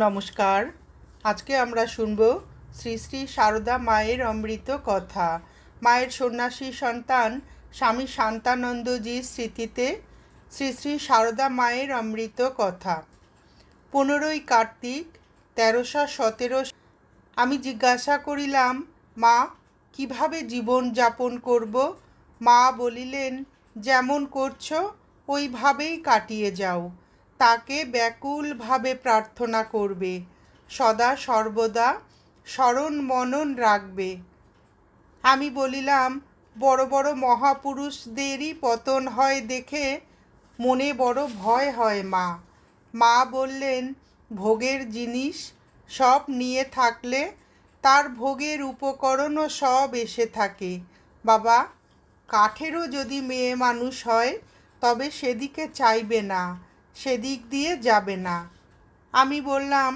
নমস্কার। আজকে আমরা শুনব শ্রী শ্রী সারদা মায়ের অমৃত কথা। মায়ের সন্ন্যাসী সন্তান স্বামী শান্তানন্দজির স্মৃতিতে শ্রী শ্রী সারদা মায়ের অমৃত কথা। পনেরোই কার্তিক, তেরোশো সতেরো আমি জিজ্ঞাসা করিলাম, মা, কীভাবে জীবন যাপন করব? মা বলিলেন, যেমন করছ, ওইভাবেই কাটিয়ে যাও। তাকে ব্যাকুলভাবে প্রার্থনা করবে। সদা সর্বদা স্মরণ মনন রাখবে। আমি বলিলাম, বড় বড় মহাপুরুষদেরই পতন হয় দেখে মনে বড় ভয় হয় মা। মা বললেন, ভোগের জিনিস সব নিয়ে থাকলে তার ভোগের উপকরণও সব এসে থাকে। বাবা, কাঠেরও যদি মেয়ে মানুষ হয়, তবে সেদিকে চাইবে না। সেদিক দিয়ে যাবে না। আমি বললাম,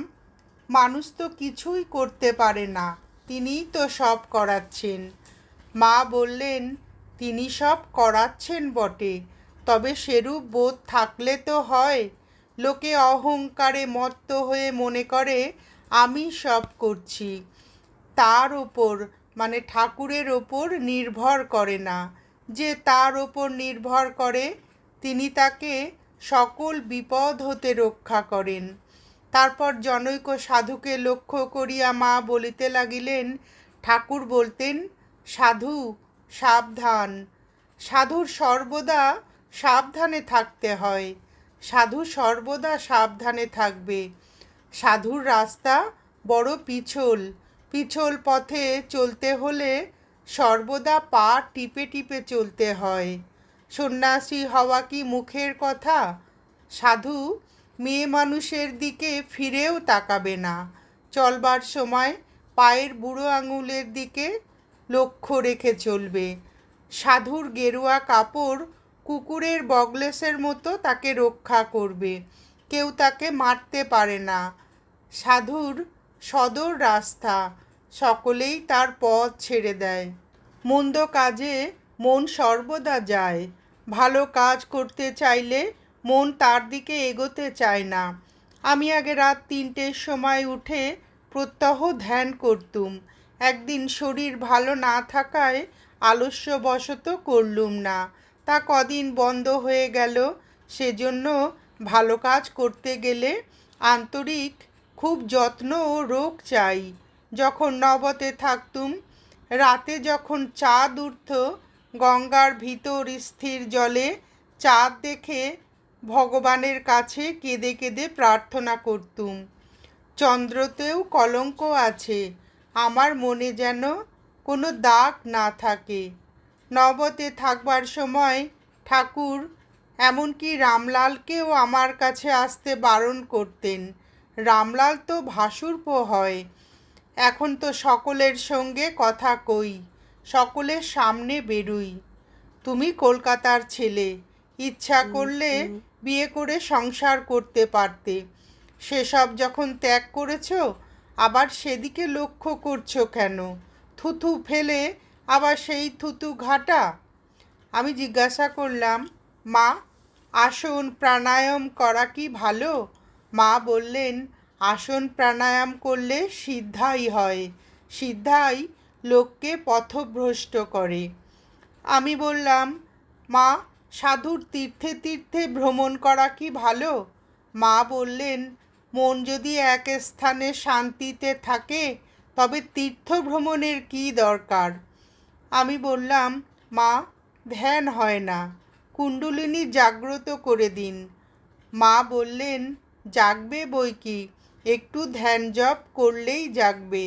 মানুষ তো কিছুই করতে পারে না, তিনিই তো সব করাচ্ছেন। মা বললেন, তিনি সব করাচ্ছেন বটে, তবে সেরূপ বোধ থাকলে তো হয়। লোকে অহংকারে মত্ত হয়ে মনে করে, আমি সব করছি। তার ওপর মানে ঠাকুরের ওপর নির্ভর করে না। যে তার ওপর নির্ভর করে, তিনি তাকে সকল বিপদ হতে রক্ষা করেন। তারপর জনৈক সাধুকে লক্ষ্য করিয়া মা বলিতে লাগিলেন, ঠাকুর বলতেন, সাধু, সাবধান। সাধুর সর্বদা সাবধানে থাকতে হয়। সাধু সর্বদা সাবধানে থাকবে। সাধুর রাস্তা বড় পিছল। পিছল পথে চলতে হলে সর্বদা পা টিপে টিপে চলতে হয়। সন্ন্যাসী হওয়া কি মুখের কথা? সাধু মেয়ে মানুষের দিকে ফিরেও তাকাবে না। চলবার সময় পায়ের বুড়ো আঙুলের দিকে লক্ষ্য রেখে চলবে। সাধুর গেরুয়া কাপড় কুকুরের বগলেসের মতো তাকে রক্ষা করবে। কেউ তাকে মারতে পারে না। সাধুর সদর রাস্তা, সকলেই তার পথ ছেড়ে দেয়। মন্দ কাজে মন সর্বদা যায়। ভালো কাজ করতে চাইলে মন তার দিকে এগোতে চায় না। আমি আগে রাত তিনটের সময় উঠে প্রত্যহ ধ্যান করতুম। একদিন শরীর ভালো না থাকায় আলস্যবশত করলুম না। তা কদিন বন্ধ হয়ে গেল, সেজন্য ভালো কাজ করতে গেলে আন্তরিক খুব যত্ন ও রোগ চাই। যখন নবতে থাকতুম, রাতে যখন চাঁদ উঠত গঙ্গার ভিতর স্থির জলে চাঁদ দেখে ভগবানের কাছে কেঁদে কেঁদে প্রার্থনা করতুম। চন্দ্রতেও কলঙ্ক আছে, আমার মনে যেন কোনো দাগ না থাকে। নবতে থাকবার সময় ঠাকুর এমনকি রামলালকেও আমার কাছে আসতে বারণ করতেন। রামলাল তো ভাসুরপো হয়, এখন তো সকলের সঙ্গে কথা কই। সকলের সামনে বেরুই। তুমি কলকাতার ছেলে ইচ্ছা করলে বিয়ে করে সংসার করতে পারতে। সেসব যখন ত্যাগ করেছ আবার সেদিকে লক্ষ্য করছ কেন? থুথু ফেলে আবার সেই থুতু ঘাটা? আমি জিজ্ঞাসা করলাম মা আসন প্রাণায়াম করা কি ভালো? মা বললেন আসন প্রাণায়াম করলে সিদ্ধাই হয়। সিদ্ধাই লোককে পথভ্রষ্ট করে। আমি বললাম, মা, সাধুর তীর্থে তীর্থে ভ্রমণ করা কি ভালো? মা বললেন, মন যদি এক স্থানে শান্তিতে থাকে, তবে তীর্থ ভ্রমণের কি দরকার? আমি বললাম, মা, ধ্যান হয় না, কুণ্ডলিনী জাগ্রত করে দিন। মা বললেন, জাগবে বই কি? একটু ধ্যান জপ করলেই জাগবে।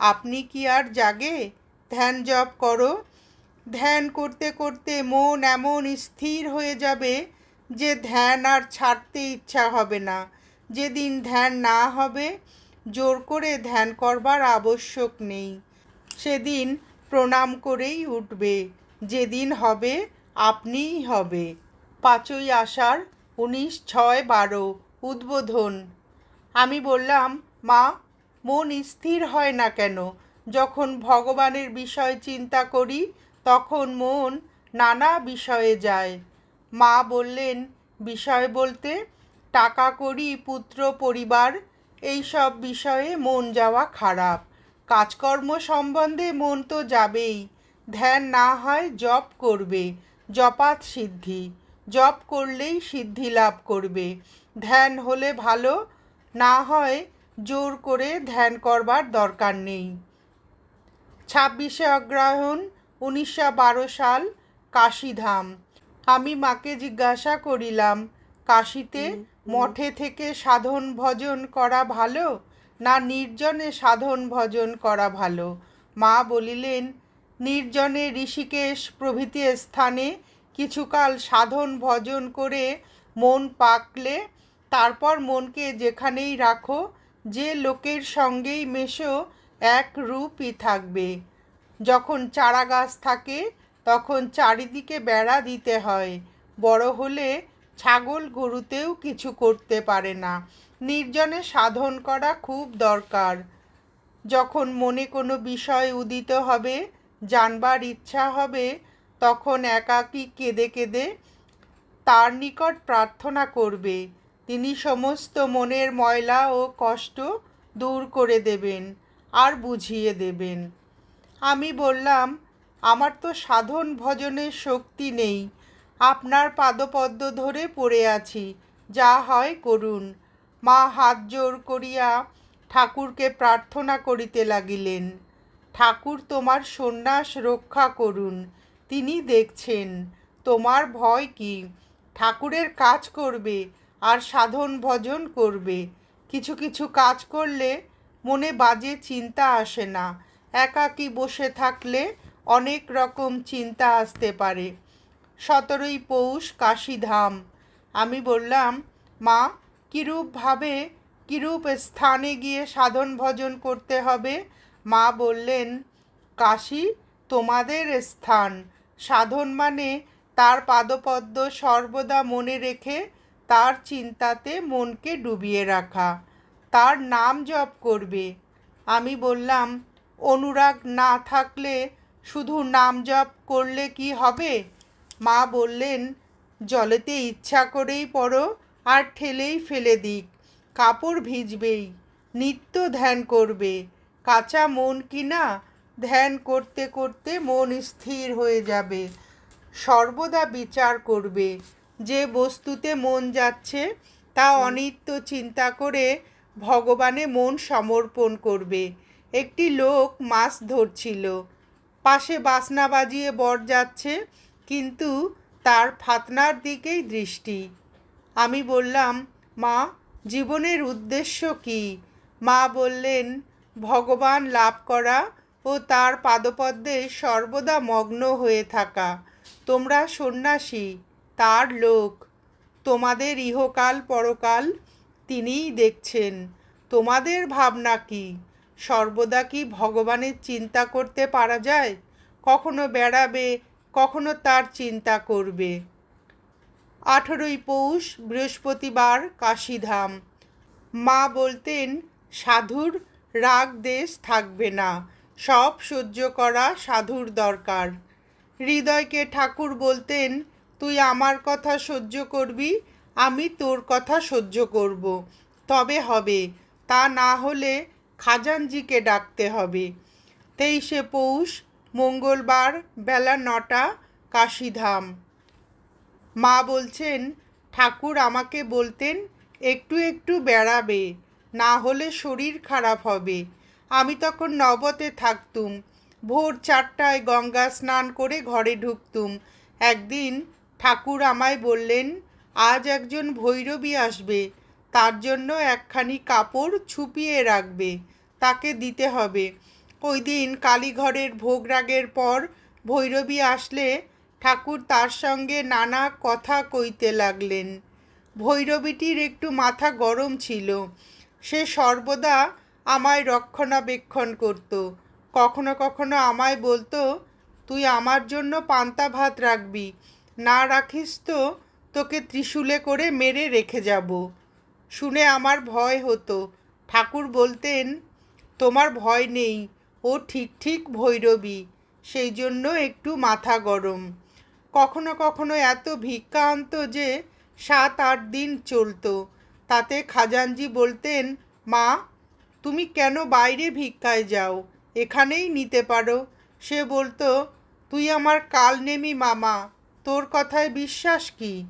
আপনি কি আর জাগে? ধ্যান জপ করো। ধ্যান করতে করতে মন এমন স্থির হয়ে যাবে যে ধ্যান আর ছাড়তে ইচ্ছা হবে না। যেদিন ধ্যান না হবে, জোর করে ধ্যান করবার আবশ্যক নেই। সেদিন প্রণাম করেই উঠবে। যেদিন হবে, আপনিই হবে। পাঁচই আষাঢ়, উনিশ ছয় বারো, উদ্বোধন। আমি বললাম, মা মন স্থির হয় না কেন? যখন ভগবানের বিষয় চিন্তা করি, তখন মন নানা বিষয়ে যায়। মা বললেন, বিষয় বলতে টাকা করি, পুত্র, পরিবার এই সব বিষয়ে মন যাওয়া খারাপ। কাজকর্ম সম্বন্ধে মন তো যাবেই। ধ্যান না হয় জপ করবে, জপাত সিদ্ধি। জপ করলেই সিদ্ধি লাভ করবে। ধ্যান হলে ভালো, না হয় জোর করে ধ্যান করবার দরকার নেই। ছাব্বিশে অগ্রহায়ণ উনিশশো বারো সাল কাশীধাম। আমি মাকে জিজ্ঞাসা করিলাম কাশীতে মঠে থেকে সাধন ভজন করা ভালো না নির্জনে সাধন ভজন করা ভালো? মা বলিলেন নির্জনে ঋষিকেশ প্রভৃতি স্থানে কিছুকাল সাধন ভজন করে মন পাকলে তারপর মনকে যেখানেই রাখো যে লোকের সঙ্গেই মেশো, এক রূপই থাকবে। যখন চারা গাছ থাকে, তখন চারিদিকে বেড়া দিতে হয়। বড় হলে ছাগল গরুতেও কিছু করতে পারে না। নির্জনে সাধন করা খুব দরকার। যখন মনে কোনো বিষয় উদিত হবে, জানবার ইচ্ছা হবে, তখন একাকী কেঁদে কেঁদে তার নিকট প্রার্থনা করবে। তিনি সমস্ত মনের ময়লা ও কষ্ট দূর করে দেবেন আর বুঝিয়ে দেবেন। আমি বললাম, আমার তো সাধন ভজনের শক্তি নেই। আপনার পাদপদ্ম ধরে পড়ে আছি। যা হয় করুন। মা হাত জোর করিয়া ঠাকুরকে প্রার্থনা করিতে লাগিলেন। ঠাকুর তোমার সন্ন্যাস রক্ষা করুন। তিনি দেখছেন। তোমার ভয় কি? ঠাকুরের কাজ করবে। আর সাধন ভজন করবে। কিছু কিছু কাজ করলে মনে বাজে চিন্তা আসে না। একাকী বসে থাকলে অনেক রকম চিন্তা আসতে পারে। সতেরোই পৌষ কাশীধাম। আমি বললাম, মা, কীরূপভাবে কীরূপ স্থানে গিয়ে সাধন ভজন করতে হবে? মা বললেন, কাশী তোমাদের স্থান। সাধন মানে তার পাদপদ্ম সর্বদা মনে রেখে তার চিন্তাতে মনকে ডুবিয়ে রাখা। তার নাম জপ করবে। আমি বললাম, অনুরাগ না থাকলে শুধু নাম জপ করলে কি হবে? মা বললেন, জলেতে ইচ্ছা করেই পড়ো আর ঠেলেই ফেলে দিক। কাপড় ভিজবেই, নিত্য ধ্যান করবে। কাঁচা মন কিনা, ধ্যান করতে করতে মন স্থির হয়ে যাবে। সর্বদা বিচার করবে। যে বস্তুতে মন যাচ্ছে তা অনিত্য চিন্তা করে ভগবানে মন সমর্পণ করবে। একটি লোক মাছ ধরছিল। পাশে বাসনা বাজিয়ে বর যাচ্ছে কিন্তু তার ফাতনার দিকেই দৃষ্টি। আমি বললাম মা জীবনের উদ্দেশ্য কি? মা বললেন ভগবান লাভ করা ও তার পাদপদ্মে সর্বদা মগ্ন হয়ে থাকা। তোমরা সন্ন্যাসী। তার লোক। তোমাদের ইহকাল পরকাল তিনিই দেখছেন। তোমাদের ভাবনা কি? সর্বদা কি ভগবানের চিন্তা করতে পারা যায়? কখনো বেড়াবে, কখনো তার চিন্তা করবে। আঠেরোই পৌষ, বৃহস্পতিবার, কাশীধাম। মা বলতেন, সাধুর রাগ দেশ থাকবে না। সব সহ্য করা সাধুর দরকার। হৃদয়কে ঠাকুর বলতেন তুই আমার কথা সহ্য করবি, আমি তোর কথা সহ্য করব। তবে হবে, তা না হলে খাজানজিকে ডাকতে হবে। তেইশে পৌষ, মঙ্গলবার বেলা নটা, কাশীধাম। মা বলছেন, ঠাকুর আমাকে বলতেন, একটু একটু বেড়াবে, না হলে শরীর খারাপ হবে। আমি তখন নবতে থাকতুম, ভোর চারটায় গঙ্গা স্নান করে ঘরে ঢুকতুম। একদিন ঠাকুর আমায় বললেন, আজ একজন ভৈরবী আসবে, তার জন্য একখানি কাপড় ছুপিয়ে রাখবে, তাকে দিতে হবে। ওই দিন কালীঘরের ভোগরাগের পর ভৈরবী আসলে ঠাকুর তার সঙ্গে নানা কথা কইতে লাগলেন। ভৈরবীটির একটু মাথা গরম ছিল। সে সর্বদা আমায় রক্ষণাবেক্ষণ করত। কখনো কখনো আমায় বলতো, তুই আমার জন্য পান্তা ভাত রাখবি না রাখিস তো, তোকে ত্রিশূলে করে মেরে রেখে যাব। শুনে আমার ভয় হতো। ঠাকুর বলতেন, তোমার ভয় নেই, ও ঠিক ঠিক ভৈরবী, সেই জন্য একটু মাথা গরম। কখনো কখনো এত ভিক্ষা আনত যে সাত আট দিন চলতো। তাতে খাজানজি বলতেন, মা, তুমি কেন বাইরে ভিক্ষায় যাও? এখানেই নিতে পারো। সে বলতো, তুই আমার কাল নেমি মামা তোর কথায় বিশ্বাস কি?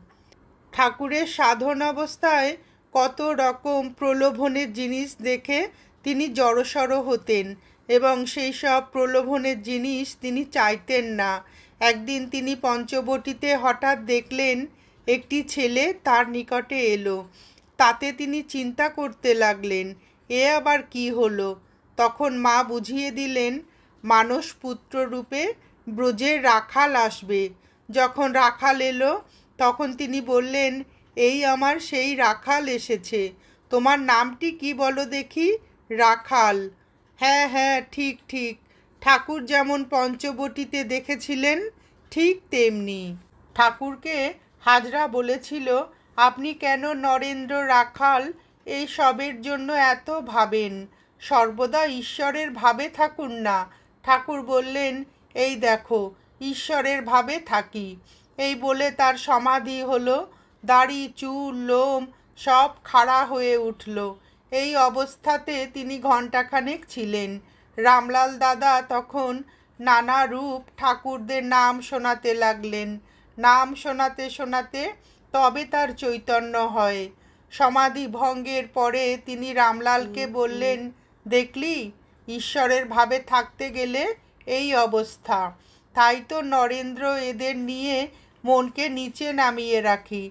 ঠাকুরের সাধন অবস্থায় কত রকম প্রলোভনের জিনিস দেখে তিনি জড়সড় হতেন এবং সেই সব প্রলোভনের জিনিস তিনি চাইতেন না। একদিন তিনি পঞ্চবটিতে হঠাৎ দেখলেন একটি ছেলে তার নিকটে এলো। তাতে তিনি চিন্তা করতে লাগলেন, এ আবার কি হলো? তখন মা বুঝিয়ে দিলেন মানস পুত্র রূপে ব্রজের রাখাল আসবে। যখন রাখাল এলো, তখন তিনি বললেন, এই আমার সেই রাখাল এসেছে। তোমার নামটি কি বলো দেখি? রাখাল। হ্যাঁ হ্যাঁ ঠিক ঠিক। ঠাকুর যেমন পঞ্চবটিতে দেখেছিলেন, ঠিক তেমনি। ঠাকুরকে হাজরা বলেছিল, আপনি কেন নরেন্দ্র রাখাল এই সবের জন্য এত ভাবেন? সর্বদা ঈশ্বরের ভাবে থাকুন না। ঠাকুর বললেন, এই দেখো ঈশ্বরের ভাবে থাকি। এই বলে তার সমাধি হলো। দাড়ি, চুল, লোম সব খাড়া হয়ে উঠল। এই অবস্থাতে তিনি ঘণ্টাখানেক ছিলেন। রামলাল দাদা তখন নানা রূপ ঠাকুরদের নাম শোনাতে লাগলেন। নাম শোনাতে শোনাতে তবে তার চৈতন্য হয়। সমাধি ভঙ্গের পরে তিনি রামলালকে বললেন, দেখলি? ঈশ্বরের ভাবে থাকতে গেলে এই অবস্থা। তাই তো নরেন্দ্র এদের নিয়ে মনকে নিচে নামিয়ে রাখি।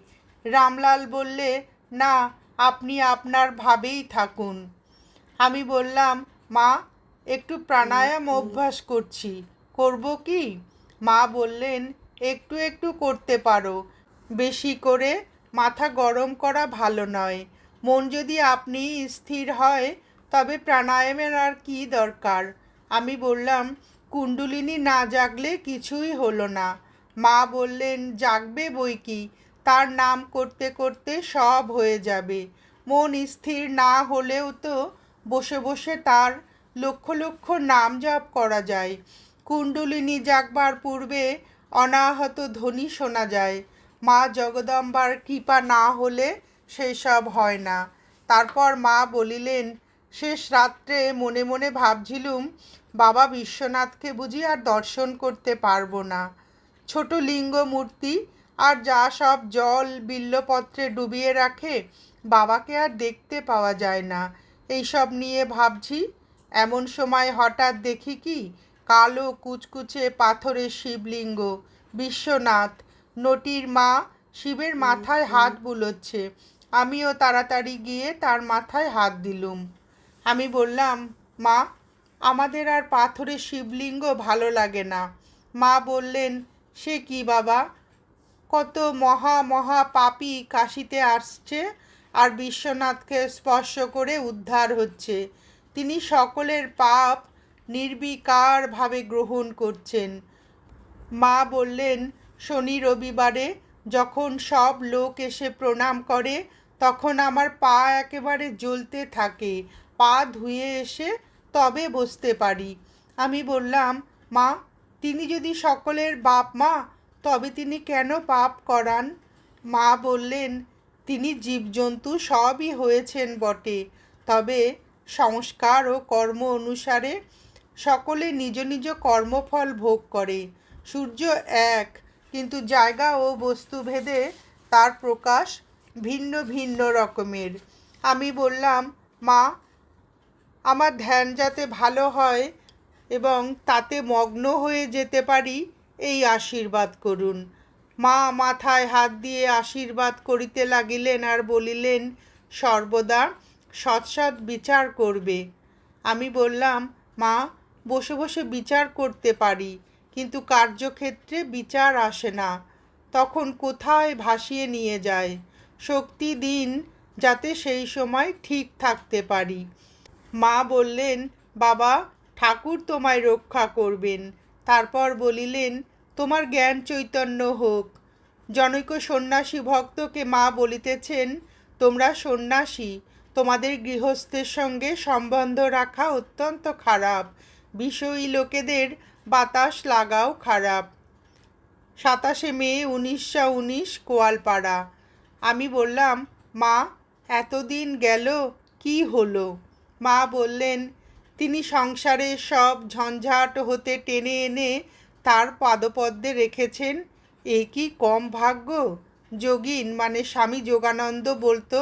রামলাল বললে না আপনি আপনার ভাবেই থাকুন। আমি বললাম মা একটু প্রাণায়াম অভ্যাস করছি। করব কি? মা বললেন একটু একটু করতে পারো। বেশি করে মাথা গরম করা ভালো নয়। মন যদি আপনি স্থির হয় তবে প্রাণায়ামের আর কি দরকার? আমি বললাম কুণ্ডলিনী না জাগলে কিছুই হলো না। মা বললেন, জাগবে বই কি? তার নাম করতে করতে সব হয়ে যাবে। মন স্থির না হলেও তো বসে বসে তার লক্ষ লক্ষ নাম জপ করা যায়। কুণ্ডলিনী জাগবার পূর্বে অনাহত ধ্বনি শোনা যায়। মা জগদম্বার কৃপা না হলে সেই সব হয় না। তারপর মা বলিলেন শেষ রাত্রে মনে মনে ভাবছিলুম, বাবা বিশ্বনাথকে বুঝি আর দর্শন করতে পারব না। ছোট লিঙ্গ মূর্তি আর যা সব জল বিল্লপত্রে ডুবিয়ে রাখে, বাবাকে আর দেখতে পাওয়া যায় না। এইসব নিয়ে ভাবছি, এমন সময় হঠাৎ দেখি কি, কালো কুচকুচে পাথরের শিবলিঙ্গ, বিশ্বনাথ, নটির মা শিবের মাথায় হাত বুলোচ্ছে। আমিও তাড়াতাড়ি গিয়ে তার মাথায় হাত দিলুম। আমি বললাম, মা, আমাদের আর পাথরের শিবলিঙ্গ ভালো লাগে না। মা বললেন, সে কি বাবা? কত মহা মহা পাপি কাশিতে আসছে আর বিশ্বনাথকে স্পর্শ করে উদ্ধার হচ্ছে। তিনি সকলের পাপ নির্বিকারভাবে গ্রহণ করছেন। মা বললেন, শনি রবিবারে যখন সব লোক এসে প্রণাম করে, তখন আমার পা একেবারে জ্বলতে থাকে। পা ধুয়ে এসে তবে বসতে পারি। আমি বললাম, মা, তিনি যদি সকলের বাপ মা, তবে তিনি কেন পাপ করান? মা বললেন, তিনি জীবজন্তু সবই হয়েছেন বটে। তবে সংস্কার ও কর্ম অনুসারে সকলে নিজ নিজ কর্মফল ভোগ করে। সূর্য এক, কিন্তু জায়গা ও বস্তুভেদে তার প্রকাশ ভিন্ন ভিন্ন রকমের। আমি বললাম, মা আমার ধ্যান যাতে ভালো হয় এবং তাতে মগ্ন হয়ে যেতে পারি, এই আশীর্বাদ করুন। মা মাথায় হাত দিয়ে আশীর্বাদ করিতে লাগিলেন আর বলিলেন, সর্বদা সৎসৎ বিচার করবে। আমি বললাম, মা, বসে বসে বিচার করতে পারি, কিন্তু কার্যক্ষেত্রে বিচার আসে না। তখন কোথায় ভাসিয়ে নিয়ে যায়? শক্তি দিন যাতে সেই সময় ঠিক থাকতে পারি। মা বললেন, বাবা, ঠাকুর তোমায় রক্ষা করবেন। তারপর বলিলেন, তোমার জ্ঞান চৈতন্য হোক। জনৈক সন্ন্যাসী ভক্তকে মা বলিতেছেন, তোমরা সন্ন্যাসী, তোমাদের গৃহস্থের সঙ্গে সম্বন্ধ রাখা অত্যন্ত খারাপ। বিষয়ী লোকেদের বাতাস লাগাও খারাপ। সাতাশে মে, উনিশশো উনিশ, কোয়ালপাড়া। আমি বললাম, মা, এতদিন গেল, কি হলো? মা বললেন, তিনি সংসারের সব ঝঞ্ঝাট হতে টেনে এনে তার পাদপদ্মে রেখেছেন। এ কি কম ভাগ্য? যোগিন মানে স্বামী যোগানন্দ বলতো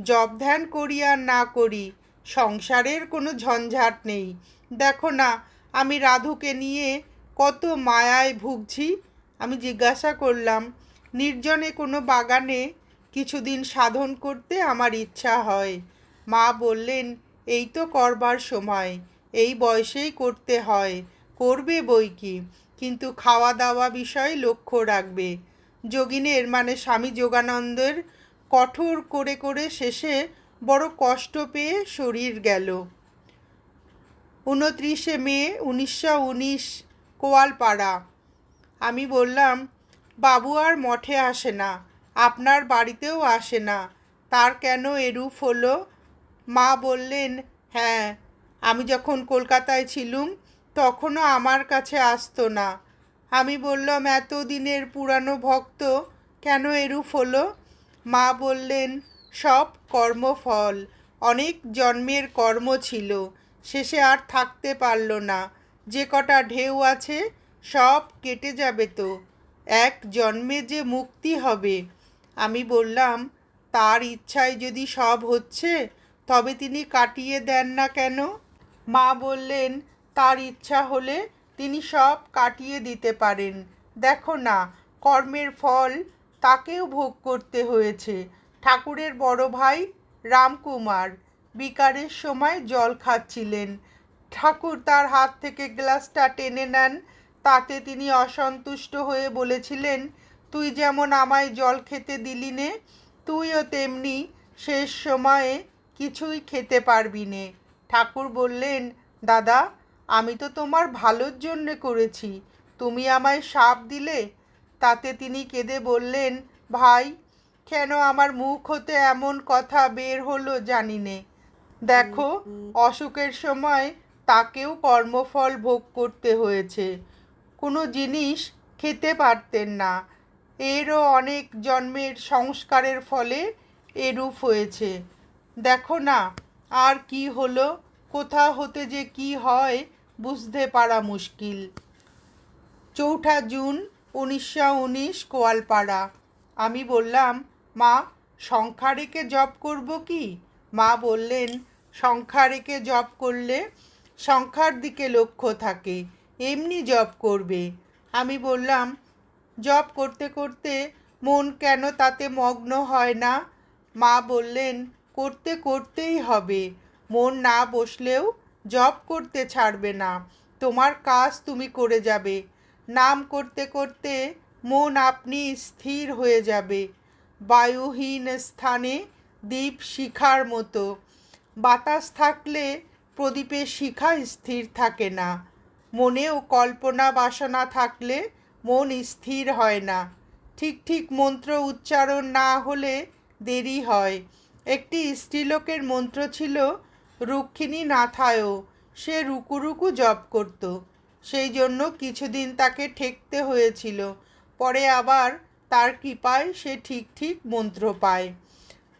জব ধ্যান করি আর না করি, সংসারের কোনো ঝঞ্ঝাট নেই। দেখো না, আমি রাধুকে নিয়ে কত মায়ায় ভুগছি আমি জিজ্ঞাসা করলাম, নির্জনে কোনো বাগানে কিছুদিন সাধন করতে আমার ইচ্ছা হয় মা বললেন এই তো করবার সময়। এই বয়সেই করতে হয়। করবে বই কি? কিন্তু খাওয়া দাওয়া বিষয়ে লক্ষ্য রাখবে। যোগিনের মানে স্বামী যোগানন্দের কঠোর করে করে শেষে বড় কষ্ট পেয়ে শরীর গেল। উনত্রিশে মে, উনিশশো উনিশ, কোয়ালপাড়া। আমি বললাম, বাবু আর মঠে আসে না। আপনার বাড়িতেও আসে না। তার কেন এরূপ হলো? মা বললেন হ্যাঁ আমি যখন কলকাতায় ছিলুম, তখনও আমার কাছে আসতো না। আমি বললাম এত দিনের পুরানো ভক্ত কেন এরূপ হলো? মা বললেন, সব কর্মফল। অনেক জন্মের কর্ম ছিল, শেষে আর থাকতে পারল না। যে কটা ঢেউ আছে, সব কেটে যাবে তো। এক জন্মে যে মুক্তি হবে। আমি বললাম, তার ইচ্ছায় যদি সব হচ্ছে তবে তিনি কাটিয়ে দেন না কেন? মা বললেন, তার ইচ্ছা হলে তিনি সব কাটিয়ে দিতে পারেন। দেখো না, কর্মের ফল তাকেও ভোগ করতে হয়েছে। ঠাকুরের বড় ভাই রামকুমার বিকারের সময় জল খাচ্ছিলেন। ঠাকুর তার হাত থেকে গ্লাসটা টেনে নেন। তাতে তিনি অসন্তুষ্ট হয়ে বলেছিলেন, তুই যেমন আমায় জল খেতে দিলি নে, তুইও তেমনি শেষ সময়ে কিছুই খেতে পারবি নে। ঠাকুর বললেন, দাদা, আমি তো তোমার ভালোর জন্যে করেছি। তুমি আমায় সাপ দিলে? তাতে তিনি কেঁদে বললেন, ভাই, কেন আমার মুখ হতে এমন কথা বের হলো জানি নে। দেখো, অসুখের সময় তাকেও কর্মফল ভোগ করতে হয়েছে। কোনো জিনিস খেতে পারতেন না। এরও অনেক জন্মের সংস্কারের ফলে এরূপ হয়েছে। দেখো না, আর কি হলো? কোথা হতে যে কি হয় বুঝতে পারা মুশকিল। চৌঠা জুন উনিশশো উনিশ কোয়ালপাড়া আমি বললাম, মা সংখ্যা রেখে জব করব কি? মা বললেন সংখ্যা রেখে জব করলে সংখ্যার দিকে লক্ষ্য থাকে, এমনি জব করবে। আমি বললাম জব করতে করতে মন কেন তাতে মগ্ন হয় না? মা বললেন করতে করতেই হবে। মন না বসলেও জব করতে ছাড়বে না। তোমার কাজ তুমি করে যাবে। নাম করতে করতে মন আপনি স্থির হয়ে যাবে। বায়ুহীন স্থানে দ্বীপ শিখার মতো। বাতাস থাকলে প্রদীপের শিখা স্থির থাকে না। মনেও কল্পনা বাসনা থাকলে মন স্থির হয় না। ঠিক ঠিক মন্ত্র উচ্চারণ না হলে দেরি হয়। একটি স্ত্রীলোকের মন্ত্র ছিল, রুক্মিণী নাথায়ও সে রুকু রুকু জপ করত। সেই জন্য কিছুদিন তাকে ঠেকতে হয়েছিল, পরে আবার তার কৃপায় সে ঠিক ঠিক মন্ত্র পায়।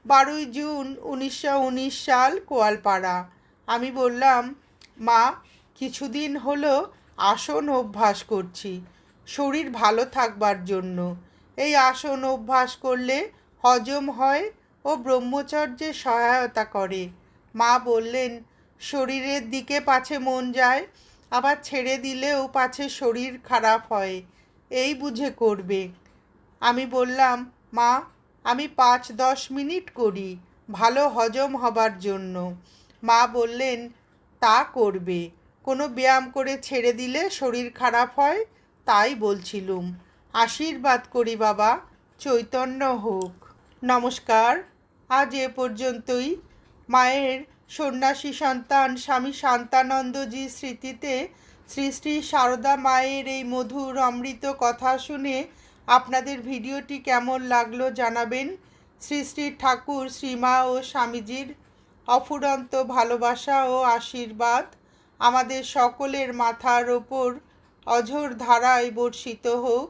বারোই জুন উনিশশো উনিশ সাল কোয়ালপাড়া আমি বললাম, মা, কিছুদিন হলো আসন অভ্যাস করছি, শরীর ভালো থাকবার জন্য। এই আসন অভ্যাস করলে হজম হয় ও ব্রহ্মচর্যে সহায়তা করে। মা বললেন, শরীরের দিকে পাছে মন যায়, আবার ছেড়ে দিলেও পাছে শরীর খারাপ হয়, এই বুঝে করবে। আমি বললাম, মা, আমি পাঁচ দশ মিনিট করি, ভালো হজম হবার জন্য। মা বললেন, তা করবে। কোনো ব্যায়াম করে ছেড়ে দিলে শরীর খারাপ হয়, তাই বলছিলুম। আশীর্বাদ করি বাবা, চৈতন্য হোক। নমস্কার। আজ এ পর্যন্তই। মায়ের সন্ন্যাসী সন্তান স্বামী শান্তানন্দজির স্মৃতিতে শ্রী শ্রী সারদা মায়ের এই মধুর অমৃত কথা শুনে আপনাদের ভিডিওটি কেমন লাগল জানাবেন। শ্রী শ্রী ঠাকুর শ্রীমা ও স্বামীজির অফুরন্ত ভালোবাসা ও আশীর্বাদ আমাদের সকলের মাথার ওপর অঝোর ধারায় বর্ষিত হোক।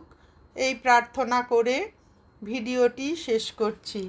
এই প্রার্থনা করে ভিডিওটি শেষ করছি।